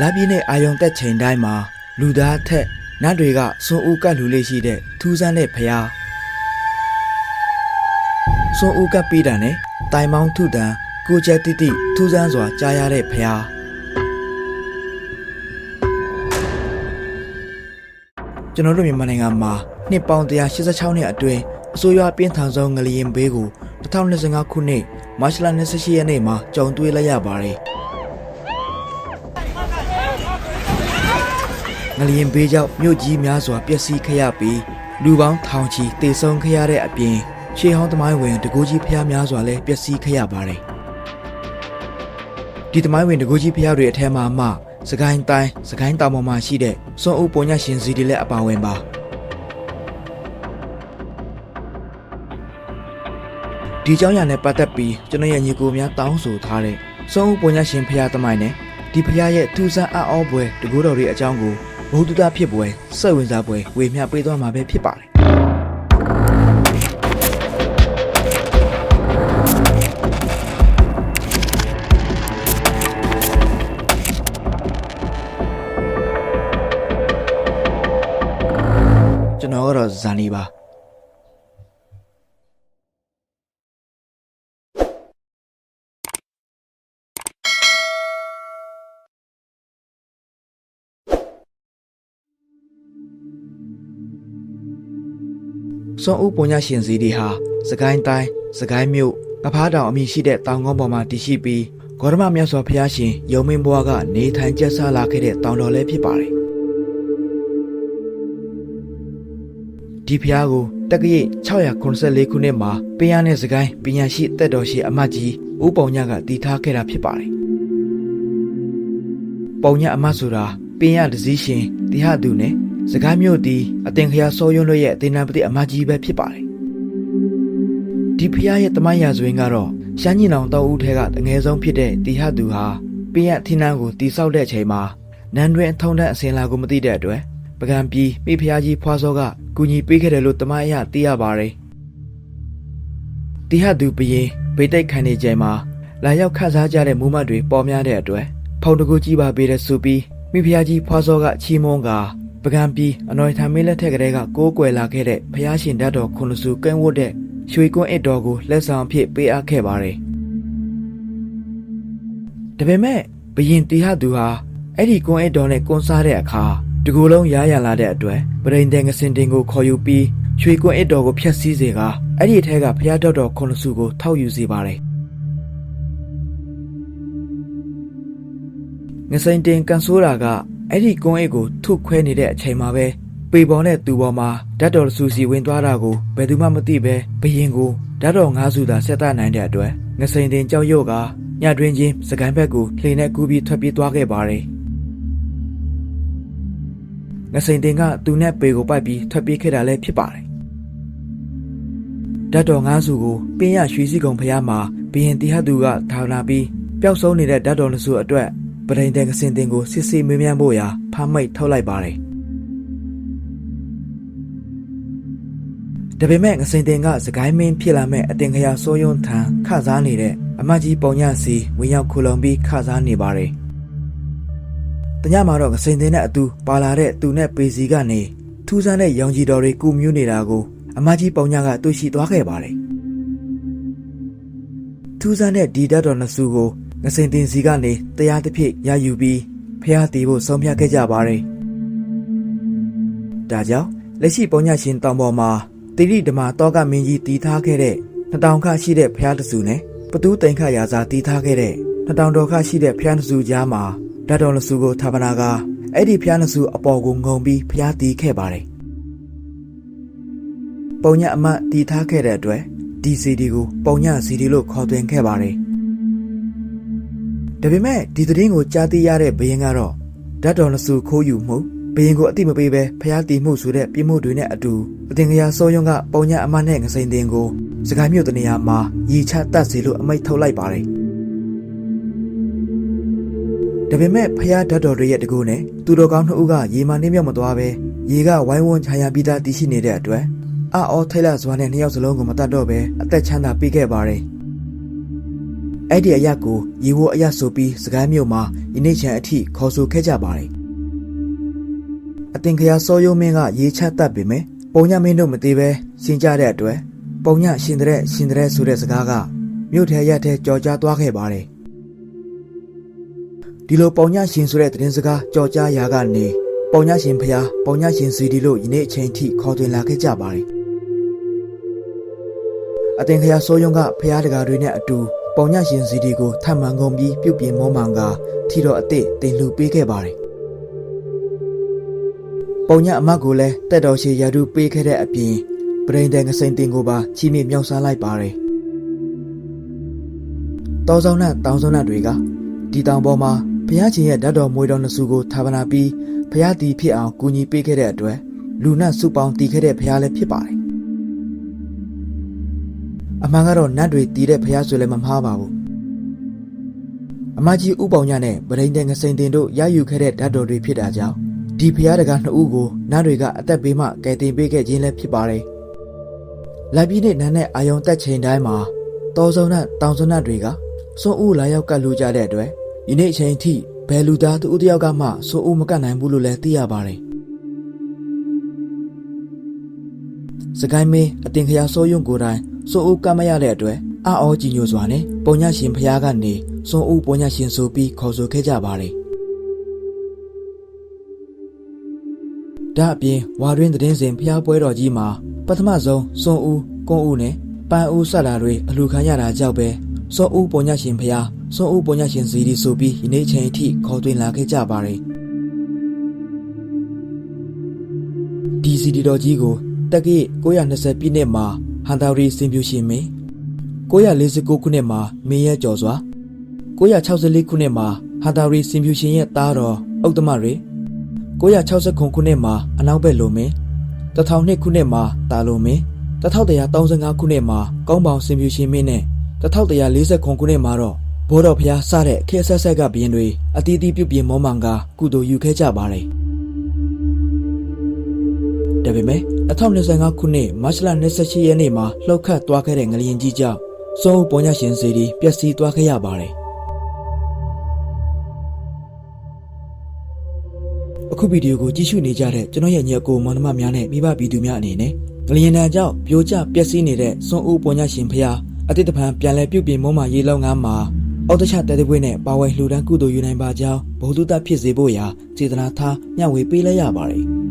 လာပြင်းနဲ့အာယုံတက်ချိန်တိုင်းမှာလူသားထက်နတ်တွေကစွန်ဦးကတ်လူလေးရှိတဲ့ထူးဆန်းတဲ့ဖျားစွန်ဦးကတ်ပြီးတာနဲ့တိုင်မောင်းထုတန်ကိုချက်တိတိထူးဆန်းစွာကြားရတဲ့ဖျားကျွန်တော်တို့မြန်မာနိုင်ငံမှာနှစ်ပေါင်း186နှစ်အတွင်းအစိုးရပြင်းထန်ဆုံးငလျင်ဘေးကို2025ခုနှစ်မတ်လ28ရက်နေ့မှာကြုံတွေ့လိုက်ရပါတယ်။ ငလျင်ဘေးကြောင့်မြို့ကြီးများစွာပျက်စီးခဲ့ရပြီးလူပေါင်းထောင်ချီတေဆုံးခဲ့ရတဲ့အပြင်ရှေးဟောင်းသမိုင်းဝင်တကူကြီးဖျားများစွာလည်းပျက်စီးခဲ့ရပါတယ်။ဒီသမိုင်းဝင်တကူကြီးဖျားတွေအထက်မှာမှစကိုင်းတိုင်းစကိုင်းတောင်ပေါ်မှာရှိတဲ့စွန်ဦးပုံညရှင်စီတွေလည်းအပါဝင်ပါ။ဒီเจ้าရနဲ့ပတ်သက်ပြီးကျွန်တော်ရဲ့ညီကိုများတောင်းဆိုထားတဲ့စွန်ဦးပုံညရှင်ဖျားသမိုင်းနဲ့ဒီဖျားရဲ့ထူးဆန်းအံ့ဩဖွယ်တကူတော်တွေအကြောင်းကို ဘုဒ္ဓတာဖြစ်ပွဲစိတ်ဝင်စားပွဲဝေမျှပေးသွားမှာပဲဖြစ်ပါတယ်။ကျွန်တော်ကတော့ဇန်နီပါ စွန်ဦးပုံညရှင်စီဒီဟာစကိုင်းတိုင်းစကိုင်းမြို့ကဖားတောင်အမည်ရှိတဲ့တောင်ကုန်းပေါ်မှာတည်ရှိပြီးဂေါရမမြတ်စွာဘုရားရှင်ယုံမင်းဘွားကနေထိုင်ကျက်ဆလာခဲ့တဲ့တောင်တော်လည်းဖြစ်ပါတယ်ဒီဖျားကိုတက္ကရာ694ခုနှစ်မှာပင်ရနဲ့စကိုင်းပညာရှိတက်တော်ရှိအမတ်ကြီးဦးပုံညကတည်ထားခဲ့တာဖြစ်ပါတယ်ပုံညအမတ်ဆိုတာပင်ရတစည်းရှင်တိဟသူနဲ့ စကိုင်းမြို့တီအတင်ခရစောယွန်းတို့ရဲ့အတင်နံပတိအမတ်ကြီးပဲဖြစ်ပါတယ်ဒီဖျားရဲ့တမိုင်းရာဇဝင်ကတော့ရှမ်းညီနောင်တောက်ဦးထဲကတငယ်ဆုံးဖြစ်တဲ့တိဟသူဟာပင်ရထင်းနှန်းကိုတိဆောက်တဲ့အချိန်မှာနန်းတွင်ထုံတဲ့အစင်လာကိုမသိတဲ့အတွက်ပကံပြည်မိဖုရားကြီးဖွာစောကကူညီပေးခဲ့တယ်လို့တမိုင်းအရသိရပါတယ်တိဟသူဘရင်ဗိတ်တိုက်ခံနေချိန်မှာလာရောက်ခတ်စားကြတဲ့မူမတ်တွေပေါ်များတဲ့အတွက်ဖုန်တကူကြီးပါပေးတဲ့ဆိုပြီးမိဖုရားကြီးဖွာစောကချီးမွမ်းကာ ပကံပြည်အနော်ထံမင်းလက်ထက်ကလေးကကိုးကွယ်လာခဲ့တဲ့ဖုရားရှင်ဓာတ်တော်ခုနစုကင်းဝတ်တဲ့ရွှေကွန်းအစ်တော်ကိုလက်ဆောင်အဖြစ်ပေးအပ်ခဲ့ပါတယ်။ဒါပေမဲ့ဘရင်တီဟသူဟာအဲ့ဒီကွန်းအစ်တော်နဲ့ကွန်စားတဲ့အခါတကူလုံးရားရလာတဲ့အတွက်ပရိန်တဲ့ငစင်တင်ကိုခေါ်ယူပြီးရွှေကွန်းအစ်တော်ကိုဖျက်ဆီးစေကအဲ့ဒီအထက်ကဖုရားတော်တော်ခုနစုကိုထောက်ယူစေပါတယ်။ငစိန်တင်ကန်ဆိုးတာက အဲ့ဒီကွန်းအိတ်ကိုထုခွဲနေတဲ့အချိန်မှာပဲပေပေါ်နဲ့သူပေါ်မှာဓာတ်တော်ဆူစီဝင်သွားတာကိုဘယ်သူမှမသိပဲဘရင်ကိုဓာတ်တော်ငါးစုသာဆက်သနိုင်တဲ့အတွက်ငစိန်တင်ကြောက်ရွံ့ကညတွင်ချင်းစကိုင်းဘက်ကိုလှေနဲ့ကူးပြီးထွက်ပြေးသွားခဲ့ပါတယ်ငစိန်တင်ကသူနဲ့ပေကိုပိုက်ပြီးထွက်ပြေးခဲ့တာလည်းဖြစ်ပါတယ်ဓာတ်တော်ငါးစုကိုပင်းရရွှေစည်းကုံဖျားမှာဘရင်တိဟတ်သူကထောင်လာပြီးပျောက်ဆုံးနေတဲ့ဓာတ်တော်နှစုအတွက် ပရိန်တဲ့ငစင်တင်ကိုစစ်စစ်မေးမြန်းဖို့ရာဖမ်းမိတ်ထုတ်လိုက်ပါတယ်ဒါပေမဲ့ငစင်တင်ကစကိုင်းမင်းဖြစ်လာမဲ့အတင်ခရစိုးယွန်းထံခစားနေတဲ့အမတ်ကြီးပုံညစီဝင်ရောက်ခုလုံပြီးခစားနေပါတယ်။တညမှာတော့ငစင်တင်နဲ့အတူပါလာတဲ့သူနဲ့ပေစီကနေထူးဆန်းတဲ့ရောင်ကြီးတော်တွေကူမြူးနေတာကိုအမတ်ကြီးပုံညကတွေ့ရှိသွားခဲ့ပါတယ်။ထူးဆန်းတဲ့ဒီဓာတ်တော်နှစ်စုကို ငစင်တင်စီကနေတရားတစ်ဖြစ်ရယူပြီးဖျားတီဖို့ဆုံးဖြတ်ခဲ့ကြပါတယ်။ဒါကြောင့်လက်ရှိပုံညရှင်တောင်ပေါ်မှာတိရိဓမ္မတောကမင်းကြီးတည်ထားခဲ့တဲ့နှစ်တောင်ခရှိတဲ့ဖျားတစုနဲ့ပတူးတိန်ခရာစာတည်ထားခဲ့တဲ့နှစ်တောင်တော်ခရှိတဲ့ဖျားတစုကြားမှာဓာတ်တော်လစုကိုထာပနာကအဲ့ဒီဖျားတစုအပေါ်ကိုငုံပြီးဖျားတည်ခဲ့ပါတယ်။ပုံညအမတ်တည်ထားခဲ့တဲ့အတွက်ဒီစီဒီကိုပုံညစီဒီလို့ခေါ်သွင်းခဲ့ပါတယ်။ ဒါပေမဲ့ဒီသတင်းကိုကြားသိရတဲ့ဘရင်ကတော့ဓာတ်တော်လစုခိုးယူမှုဘရင်ကိုအတိမပေးပဲဖျားတီမှုဆိုတဲ့ပြစ်မှုတွေနဲ့အတူအတင်ကရာစောယုံကပုံညအမတ်နဲ့ငစိန်တင်ကိုစကိုင်းမြို့တနေရာမှာရီချတတ်စီလို့အမိတ်ထုတ်လိုက်ပါတယ်။ဒါပေမဲ့ဖျားဓာတ်တော်တွေရဲ့တကူနဲ့သူတော်ကောင်းနှစ်ဦးကရေမာနှင်းမြောက်မသွားပဲရေကဝိုင်းဝန်းခြာရပြီးသားတည်ရှိနေတဲ့အတွက်အာအော်ထိုက်လာစွာနဲ့နှစ်ယောက်စလုံးကိုမတတ်တော့ပဲအသက်ချမ်းသာပေးခဲ့ပါတယ်။ အဲ့ဒီအရက်ကိုရေဝအရက်ဆိုပြီးစကိုင်းမြို့မှာယနေ့ချံအထိခေါ်ဆိုခဲ့ကြပါတယ်အတင်ခရာစောယုံမင်းကရေချတတ်ပေမဲ့ပုံညမင်းတို့မသေးပဲရှင်းကြတဲ့အတွက်ပုံညရှင်တဲ့ရှင်တဲ့ဆိုတဲ့စကားကမြို့ထဲရက်ထဲကြော်ကြားသွားခဲ့ပါတယ်ဒီလိုပုံညရှင်ဆိုတဲ့သတင်းစကားကြော်ကြားရာကနေပုံညရှင်ဖျားပုံညရှင်စီဒီလို့ယနေ့အချိန်ထိခေါ်သွင်းလာခဲ့ကြပါတယ်အတင်ခရာစောယုံကဖျားတကာတွေနဲ့အတူ ပုံညရှင်စီဒီကိုထပ်မံကုန်ပြီးပြုတ်ပြင်မောမှန်ကထီတော်အစ်စ်တင်လူပေးခဲ့ပါတယ်ပုံညအမတ်ကိုလည်းတက်တော်ရှိရာထူးပေးခဲ့တဲ့အပြင်ပရိန်တဲ့ငစိန်တင်ကိုပါချီးမြှင့်မြောက်စားလိုက်ပါတယ်တောဆောင်နဲ့တောင်ဆောင်နဲ့တွေကဒီတောင်ပေါ်မှာဘုရားရှင်ရဲ့ဓာတ်တော်မွေတော်နှစုကိုဌာပနာပြီးဘုရားတီဖြစ်အောင်ကူညီပေးခဲ့တဲ့အတွက်လူနတ်စုပေါင်းတည်ခဲ့တဲ့ဘုရားလည်းဖြစ်ပါတယ် အမှန်ကတော့နတ်တွေတည်တဲ့ဘုရားဆိုလည်းမမှားပါဘူးအမကြီးဥပောင်ညနဲ့ဗရိန်တဲ့ငစိန်တင်တို့ရယူခဲ့တဲ့ဓာတ်တော်တွေဖြစ်တာကြောင့်ဒီဘုရားတကားနှစ်ဦးကိုနတ်တွေကအသက်ပေးမှကယ်တင်ပေးခဲ့ခြင်းလည်းဖြစ်ပါတယ်လက်ပြီးနဲ့နန်းနဲ့အာယုံတက်ချိန်တိုင်းမှာတော်စုံနဲ့တောင်စုံနဲ့တွေကစွန့်ဦးလာရောက်ကတ်လူကြတဲ့အတွက်ဒီနေ့အချိန်ထိဘယ်လူသားသူဦးတယောက်ကမှစွန့်ဦးမကတ်နိုင်ဘူးလို့လည်းသိရပါတယ် စကိုင်းမင်းအတင်ခရာစိုးယုံကိုယ်တိုင်စွန့်ဦးကတ်မရတဲ့အတွက်အအောကြီးညိုစွာနဲ့ပုံညရှင်ဖျားကနေစွန့်ဦးပုံညရှင်ဆိုပြီးခေါ်ဆိုခဲ့ကြပါတယ်ဒါအပြင်ဝါတွင်သတင်းစဉ်ဖျားပွဲတော်ကြီးမှာပထမဆုံးစွန့်ဦးကုန်းဦးနဲ့ပန်းဦးဆက်လာတွေအလူခံရတာကြောက်ပဲစွန့်ဦးပုံညရှင်ဖျားစွန့်ဦးပုံညရှင်စီဒီဆိုပြီးယနေ့ချိန်အထိခေါ်သွင်းလာခဲ့ကြပါတယ်ဒီစီဒီတော်ကြီးကို တက္ကီ920ပြည့်နှစ်မှာဟန်တာရီစင်ပြူရှင်မင်း949ခုနှစ်မှာမင်းရဲကျော်စွာ964ခုနှစ်မှာဟန်တာရီစင်ပြူရှင်ရဲ့သားတော်ဥတ္တမရေ960ခုနှစ်မှာအနောက်ဘက်လိုမင်း1002ခုနှစ်မှာတာလိုမင်း1135ခုနှစ်မှာကောင်းပေါင်စင်ပြူရှင်မင်းနဲ့1140ခုနှစ်မှာတော့ဘောတော်ဖျားစတဲ့ခေတ်ဆက်ဆက်ကဘရင်တွေအတီးတီးပြုတ်ပြင်းမောမှန်ကကုသိုလ်ယူခဲ့ကြပါတယ် ဒါပေမဲ့2025ခုနှစ်မတ်လ28ရက်နေ့မှာလှုပ်ခတ်သွားခဲ့တဲ့ငလျင်ကြီးကြောင့်စုံဦးပေါ်ညရှင်စီဒီပျက်စီးသွားခဲ့ရပါတယ်အခုဗီဒီယိုကိုကြည့်ရှုနေကြတဲ့ကျွန်တော်ရဲ့ညီအကိုမောင်နှမများနဲ့မိဘပြည်သူများအနေနဲ့ငလျင်တန်ကြောင့်ပြိုကျပျက်စီးနေတဲ့စွန်ဦးပေါ်ညရှင်ဖျားအတိတ်တပံပြန်လဲပြုတ်ပြင်မုံမာရေလောင်းငန်းမှာအော်တချတဲတဲ့ဘွေးနဲ့ပါဝဲလှူဒန်းကုသိုလ်ယူနိုင်ပါကြောင်းဘုသူတဖြစ်စေဖို့ရာစေတနာထားမျှဝေပေးလိုက်ရပါတယ်